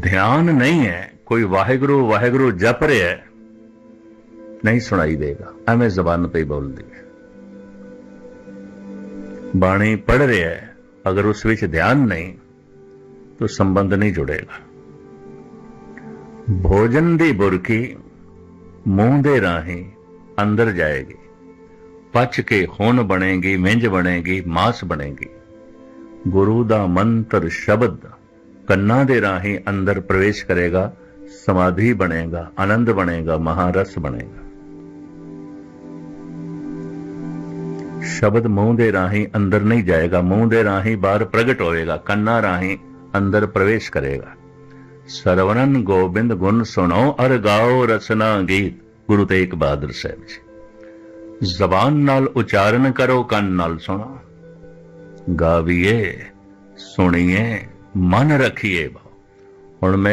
ਧਿਆਨ ਨਹੀਂ ਹੈ, ਕੋਈ ਵਾਹਿਗੁਰੂ ਵਾਹਿਗੁਰੂ ਜਪ ਰਿਹਾ ਹੈ, ਨਹੀਂ ਸੁਣਾਈ ਦੇਗਾ। ਐਵੇਂ ਜ਼ਬਾਨ ਤੇ ਹੀ ਬੋਲਦੀ ਹੈ। ਬਾਣੀ ਪੜ ਰਿਹਾ ਹੈ, ਅਗਰ ਉਸ ਵਿੱਚ ਧਿਆਨ ਨਹੀਂ, ਤਾਂ ਸੰਬੰਧ ਨਹੀਂ ਜੁੜੇਗਾ। ਭੋਜਨ ਦੀ ਬੁਰਕੀ ਮੂੰਹ ਦੇ ਰਾਹੀਂ ਅੰਦਰ ਜਾਏਗੀ, ਪਚ ਕੇ ਹੁਣ ਬਣੇਗੀ, ਮਿੰਜ ਬਣੇਗੀ, ਮਾਸ ਬਣੇਗੀ। ਗੁਰੂ ਦਾ ਮੰਤਰ ਸ਼ਬਦ ਕੰਨਾਂ ਦੇ ਰਾਹੀਂ ਅੰਦਰ ਪ੍ਰਵੇਸ਼ ਕਰੇਗਾ, ਸਮਾਧੀ ਬਣੇਗਾ, ਆਨੰਦ ਬਣੇਗਾ, ਮਹਾਰਸ ਬਣੇਗਾ। ਸ਼ਬਦ ਮੂੰਹ ਦੇ ਰਾਹੀਂ ਅੰਦਰ ਨਹੀਂ ਜਾਏਗਾ, ਮੂੰਹ ਦੇ ਰਾਹੀਂ ਬਾਹਰ ਪ੍ਰਗਟ ਹੋਵੇਗਾ ਕੰਨਾਂ ਰਾਹੀਂ ਅੰਦਰ ਪ੍ਰਵੇਸ਼ ਕਰੇਗਾ। ਸਰਵਣਨ ਗੋਬਿੰਦ ਗੁਣ ਸੁਣੋ, ਅਰ ਗਾਓ ਰਸਨਾ ਗੀਤ, ਗੁਰੂ ਤੇਗ ਬਹਾਦਰ ਸਾਹਿਬ ਜੀ। ਜ਼ਬਾਨ ਨਾਲ ਉਚਾਰਨ ਕਰੋ, ਕੰਨ ਨਾਲ ਸੁਣੋ। ਗਾਵੀਏ, ਸੁਣੀਏ ਮਨ ਰੱਖੀਏ ਹੁਣ ਮੈਂ